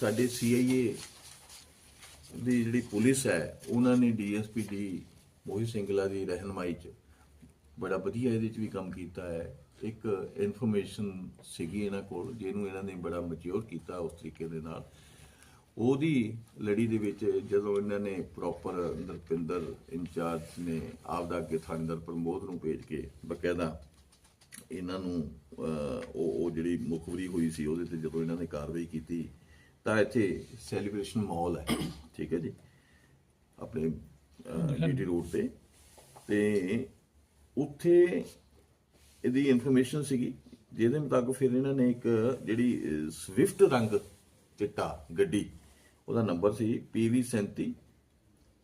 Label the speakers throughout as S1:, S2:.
S1: ਸਾਡੇ ਸੀਆਈਏ ਦੀ ਜਿਹੜੀ ਪੁਲਿਸ ਹੈ, ਉਹਨਾਂ ਨੇ ਡੀਐਸਪੀ ਦੀ ਮੋਹਿਤ ਸਿੰਗਲਾ ਦੀ ਰਹਿਨਮਾਈ 'ਚ ਬੜਾ ਵਧੀਆ ਇਹਦੇ 'ਚ ਵੀ ਕੰਮ ਕੀਤਾ ਹੈ। ਇੱਕ ਇਨਫੋਰਮੇਸ਼ਨ ਸੀਗੀ ਇਹਨਾਂ ਕੋਲ, ਜਿਹਨੂੰ ਇਹਨਾਂ ਨੇ ਬੜਾ ਮੈਚੁਰ ਕੀਤਾ ਉਸ ਤਰੀਕੇ ਦੇ ਨਾਲ। ਉਹਦੀ ਲੜੀ ਦੇ ਵਿੱਚ ਜਦੋਂ ਇਹਨਾਂ ਨੇ ਪ੍ਰੋਪਰ ਨਰਪਿੰਦਰ ਇੰਚਾਰਜ ਨੇ ਆਪਦਾ ਅੱਗੇ ਥਾਣੇਦਾਰ ਪ੍ਰਮੋਦ ਨੂੰ ਭੇਜ ਕੇ ਬਕਾਇਦਾ ਇਹਨਾਂ ਨੂੰ ਉਹ ਉਹ ਜਿਹੜੀ ਮੁਖਬਰੀ ਹੋਈ ਸੀ, ਉਹਦੇ ਤੇ ਜਦੋਂ ਇਹਨਾਂ ਨੇ ਕਾਰਵਾਈ ਕੀਤੀ ਤਾਂ ਇੱਥੇ ਸੈਲੀਬ੍ਰੇਸ਼ਨ ਮਾਹੌਲ ਹੈ। ਠੀਕ ਹੈ ਜੀ। ਆਪਣੇ ਜੀਟੀ ਰੋਡ ਤੇ। ਤੇ ਉੱਥੇ ਇਹਦੀ ਇਨਫੋਰਮੇਸ਼ਨ ਸੀਗੀ। ਜਿਹਦੇ ਮੁਤਾਬਕ ਫਿਰ ਇਹਨਾਂ ਨੇ ਇੱਕ ਜਿਹੜੀ ਸਵਿਫਟ ਰੰਗ ਚਿੱਟਾ ਗੱਡੀ ਉਹਦਾ ਨੰਬਰ ਸੀ PV 37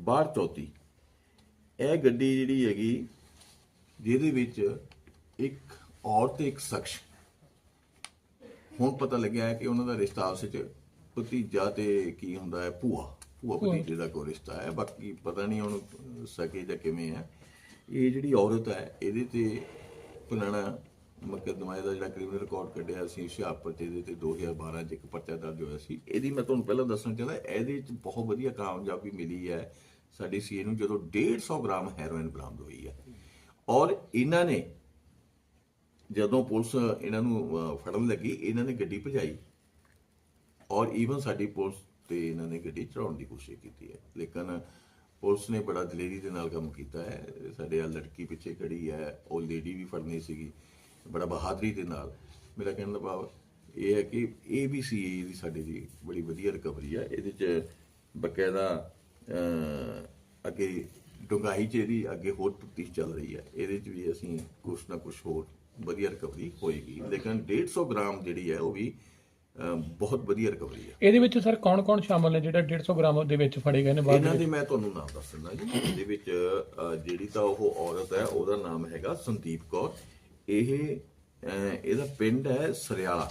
S1: 6234 ਇਹ ਗੱਡੀ ਜਿਹੜੀ ਹੈਗੀ ਜਿਹਦੇ ਵਿੱਚ ਇੱਕ ਔਰਤ ਤੇ ਇੱਕ ਸ਼ਖਸ। ਹੁਣ ਪਤਾ ਲੱਗਿਆ ਕਿ ਉਹਨਾਂ ਦਾ ਰਿਸ਼ਤਾ ਆਪਸ ਵਿੱਚ ਭਤੀਜਾ ਤੇ ਕੀ ਹੁੰਦਾ ਹੈ ਭੂਆ। ਭੂਆ ਭਤੀਜੇ ਦਾ ਕੋਈ ਰਿਸ਼ਤਾ ਹੈ ਬਾਕੀ ਪਤਾ ਨਹੀਂ ਹੁਣ ਸਕੇ ਜਾਂ ਕਿਵੇਂ ਹੈ। ਇਹ ਜਿਹੜੀ ਔਰਤ ਹੈ ਇਹਦੇ ਤੇ ਪੁਰਾਣਾ ਮੁਕੱਦਮਾ ਦਾ ਜਿਹੜਾ ਕ੍ਰਿਮੀਨਲ ਰਿਕਾਰਡ ਕੱਢਿਆ ਸੀ ਹੁਸ਼ਿਆਰਪੁਰ ਤੇ ਇਹਦੇ ਤੇ 2012 ਚ ਇੱਕ ਪਰਚਾ ਦਰਜ ਹੋਇਆ ਸੀ। ਇਹਦੀ ਮੈਂ ਤੁਹਾਨੂੰ ਪਹਿਲਾਂ ਦੱਸਣਾ ਚਾਹੁੰਦਾ ਇਹਦੇ ਚ ਬਹੁਤ ਵਧੀਆ ਕਾਮਯਾਬੀ ਮਿਲੀ ਹੈ। ਸਾਡੀ ਸੀਏ ਨੂੰ ਜਦੋਂ 150 ਗ੍ਰਾਮ ਹੈਰੋਇਨ ਬਰਾਮਦ ਹੋਈ ਹੈ। ਔਰ ਇਹਨਾਂ ਨੇ ਜਦੋਂ ਪੁਲਿਸ ਇਹਨਾਂ ਨੂੰ ਫੜਨ ਲੱਗੀ ਇਹਨਾਂ ਨੇ ਗੱਡੀ ਭਜਾਈ। ਔਰ ਈਵਨ ਸਾਡੀ ਪੁਲਿਸ ਤੇ ਇਹਨਾਂ ਨੇ ਗੱਡੀ ਚੜਾਉਣ ਦੀ ਕੋਸ਼ਿਸ਼ ਕੀਤੀ ਹੈ। ਲੇਕਿਨ ਪੁਲਿਸ ਨੇ ਬੜਾ ਦਲੇਰੀ ਦੇ ਨਾਲ ਕੰਮ ਕੀਤਾ ਹੈ। ਸਾਡੇ ਆ ਲੜਕੀ ਪਿੱਛੇ ਖੜੀ ਹੈ, ਉਹ ਲੇਡੀ ਵੀ ਫੜਨੀ ਸੀਗੀ, ਬੜਾ ਬਹਾਦਰੀ ਦੇ ਨਾਲ। ਮੇਰਾ ਕਹਿਣ ਦਾ ਭਾਵ ਇਹ ਹੈ ਕਿ ਇਹ ਵੀ ਏਬੀਸੀ ਦੀ ਸਾਡੇ ਦੀ ਬੜੀ ਵਧੀਆ ਰਿਕਵਰੀ ਹੈ ਇਹਦੇ ਚ ਬਕਾਇਦਾ ਅੱਗੇ ਡੁੰਗਾਈ ਚ ਇਹਦੀ ਅੱਗੇ ਹੋਰ ਤਫਤੀਸ਼ ਚੱਲ ਰਹੀ ਹੈ। ਇਹਦੇ ਚ ਵੀ ਅਸੀਂ ਕੁਛ ਨਾ ਕੁਛ ਹੋਰ ਵਧੀਆ ਰਿਕਵਰੀ ਹੋਏਗੀ। ਲੇਕਿਨ 150 ਗ੍ਰਾਮ ਜਿਹੜੀ ਹੈ, ਉਹ ਵੀ ਬਹੁਤ ਵਧੀਆ ਰਿਕਵਰੀ ਹੈ
S2: ਇਹਦੇ ਵਿੱਚ ਸਰ ਕੌਣ-ਕੌਣ ਸ਼ਾਮਲ ਨੇ ਜਿਹੜਾ 150 ਗ੍ਰਾਮ ਦੇ ਵਿੱਚ ਫੜੇ ਗਏ ਨੇ ਬਾਅਦ
S1: ਇਹਨਾਂ
S2: ਵਿੱਚ
S1: ਦੇ ਮੈਂ ਤੁਹਾਨੂੰ ਨਾਮ ਦੱਸ ਦਿੰਦਾ ਜੀ। ਇਹਦੇ ਵਿੱਚ ਜਿਹੜੀ ਤਾਂ ਉਹ ਔਰਤ ਹੈ ਉਹਦਾ ਨਾਮ ਹੈਗਾ ਸੰਦੀਪ ਕੌਰ। ਇਹ ਇਹਦਾ ਪਿੰਡ ਹੈ ਸਰਿਆਲਾ।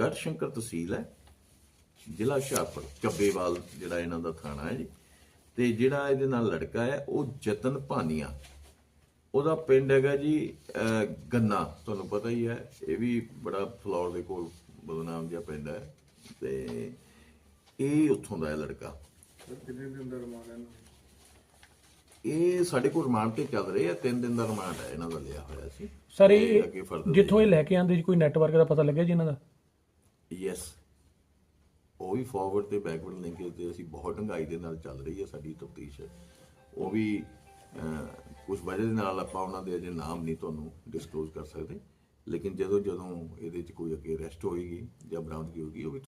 S1: ਗੜਸ਼ੰਕਰ ਤਹਿਸੀਲ ਹੈ ਜ਼ਿਲ੍ਹਾ ਹੁਸ਼ਿਆਰਪੁਰ ਚੱਬੇਵਾਲ ਜਿਹੜਾ ਇਹਨਾਂ ਦਾ ਥਾਣਾ ਹੈ ਜੀ। ਤੇ ਜਿਹੜਾ ਇਹਦੇ ਨਾਲ ਲੜਕਾ ਹੈ ਉਹ ਜਤਨ ਭਾਨੀਆ। ਉਹਦਾ ਪਿੰਡ ਹੈਗਾ ਜੀ ਗੰਨਾ ਤੁਹਾਨੂੰ ਪਤਾ ਹੀ ਹੈ। ਇਹ ਵੀ ਬੜਾ ਫਲੋਰ ਦੇ ਕੋਲ ਬਦਨਾਮ ਜਿਹਾ ਹੈ ਤੇ ਇਹ ਉੱਥੋਂ ਦਾ ਹੈ ਲੜਕਾ। ਇਹ ਸਾਡੇ ਕੋਲ ਰਿਮਾਂਡ ਤੇ ਚੱਲ ਰਹੇ ਆ ਤਿੰਨ ਦਿਨ ਦਾ ਰਿਮਾਂਡ ਹੈ ਇਹਨਾਂ ਦਾ ਲਿਆ ਹੋਇਆ ਸੀ।
S2: ਸਰ ਇਹ
S1: ਅੱਗੇ further
S2: ਜਿੱਥੋਂ ਇਹ ਲੈ ਕੇ ਆਂਦੇ ਜੀ ਕੋਈ ਨੈਟਵਰਕ ਦਾ ਪਤਾ ਲੱਗਿਆ ਜੀ ਇਹਨਾਂ ਦਾ?
S1: ਯੈਸ ਉਹ ਵੀ ਫਾਰਵਰਡ ਤੇ ਬੈਕਵਰਡ ਲਿੰਕੇਜ ਤੇ ਅਸੀਂ ਬਹੁਤ ਢੰਗਾਈ ਦੇ ਨਾਲ ਚੱਲ ਰਹੀ ਹੈ ਸਾਡੀ ਤਫਤੀਸ਼। ਉਹ ਵੀ ਕੁਝ ਵਜ੍ਹਾ ਦੇ ਨਾਲ ਆਪਾਂ ਉਹਨਾਂ ਦੇ ਅਜੇ ਨਾਮ ਨਹੀਂ ਤੁਹਾਨੂੰ ਡਿਸਕਲੋਜ਼ ਕਰ ਸਕਦੇ। ਲੇਕਿਨ ਜਦੋਂ ਜਦੋਂ ਇਹਦੇ ਚ ਕੋਈ ਅੱਗੇ ਅਰੈਸਟ ਹੋਏਗੀ ਜਾਂ ਬਰਾਮਦਗੀ ਹੋਏਗੀ ਉਹ ਵੀ